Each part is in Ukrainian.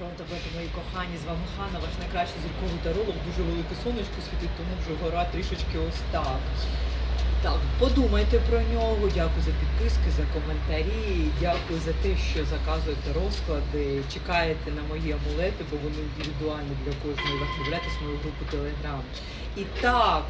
Пронто бити, мої кохані, з вами Хана, ваш найкращий зірковий таролог. Дуже велике сонечко світить, тому вже гора трішечки ось так. Так, подумайте про нього. Дякую за підписки, за коментарі. Дякую за те, що заказуєте розклади, чекаєте на мої амулети, бо вони індивідуальні для кожної. Виставляйтесь в мою групу Телеграм. І так.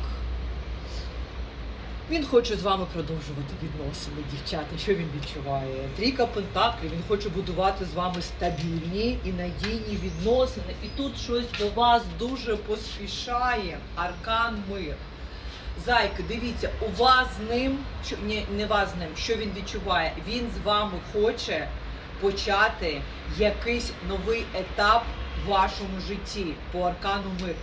Він хоче з вами продовжувати відносини, дівчата. Що він відчуває? Трійка Пентаклів, він хоче будувати з вами стабільні і надійні відносини. І тут щось до вас дуже поспішає. Аркан мир. Зайки, дивіться, у вас з ним, що ні, не вас з ним, що він відчуває? Він з вами хоче почати якийсь новий етап в вашому житті по аркану мир.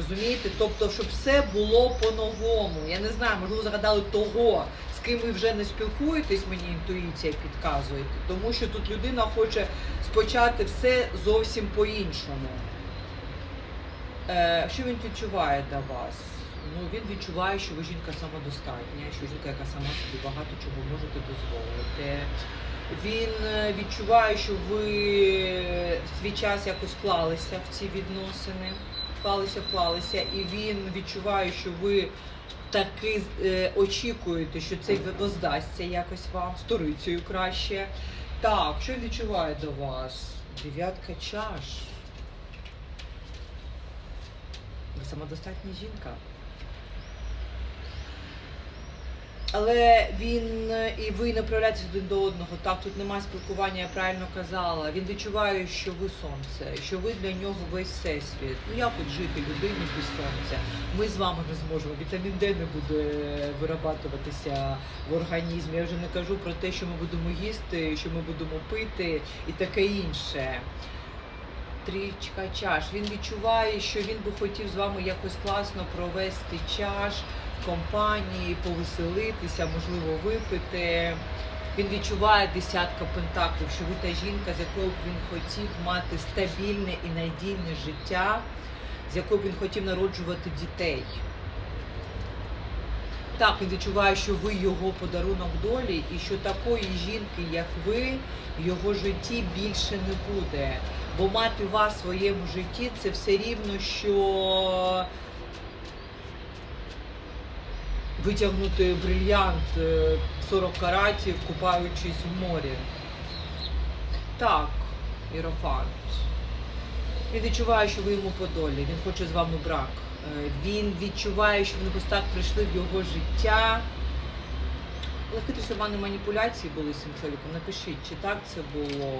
Розумієте? Тобто, щоб все було по-новому. Я не знаю, можливо, загадали того, з ким ви вже не спілкуєтесь, мені інтуїція підказує. Тому що тут людина хоче спочати все зовсім по-іншому. Е, що він відчуває до вас? Ну, він відчуває, що ви жінка самодостатня, що жінка, яка сама собі багато чого можете дозволити. Він е, відчуває, що ви свій час якось вклалися в ці відносини, вклалися, вклалися, і він відчуває, що ви таки е, очікуєте, що це воздасться якось вам, сторицею краще. Так, що він відчуває до вас? Дев'ятка чаш. Ви самодостатня жінка. Але він е, і ви не проявляєтесь один до одного. Так, тут немає спілкування, я правильно казала. Він відчуває, що ви сонце, що ви для нього весь всесвіт. Ну як от жити людині без сонця? Ми з вами не зможемо. Вітамін Д не буде вирабатуватися в організмі. Я вже не кажу про те, що ми будемо їсти, що ми будемо пити і таке інше. Трічка чаш. Він відчуває, що він би хотів з вами якось класно провести чаш в компанії, повеселитися, можливо, випити. Він відчуває десятка пентаклів, що ви та жінка, з якою б він хотів мати стабільне і надійне життя, з якою б він хотів народжувати дітей. Так, він відчуває, що ви його подарунок долі, і що такої жінки, як ви, в його житті більше не буде. Бо мати вас в своєму житті це все рівно, що витягнути брильянт е, 40 каратів, купаючись в морі. Так, Ірофант. Він відчуває, що ви йому подолі, він хоче з вами брак. Е, Він відчуває, що ви так прийшли в його життя. Але хитрі маніпуляції були з цим чоловіком. Напишіть, чи так це було.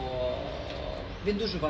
Він дуже вас.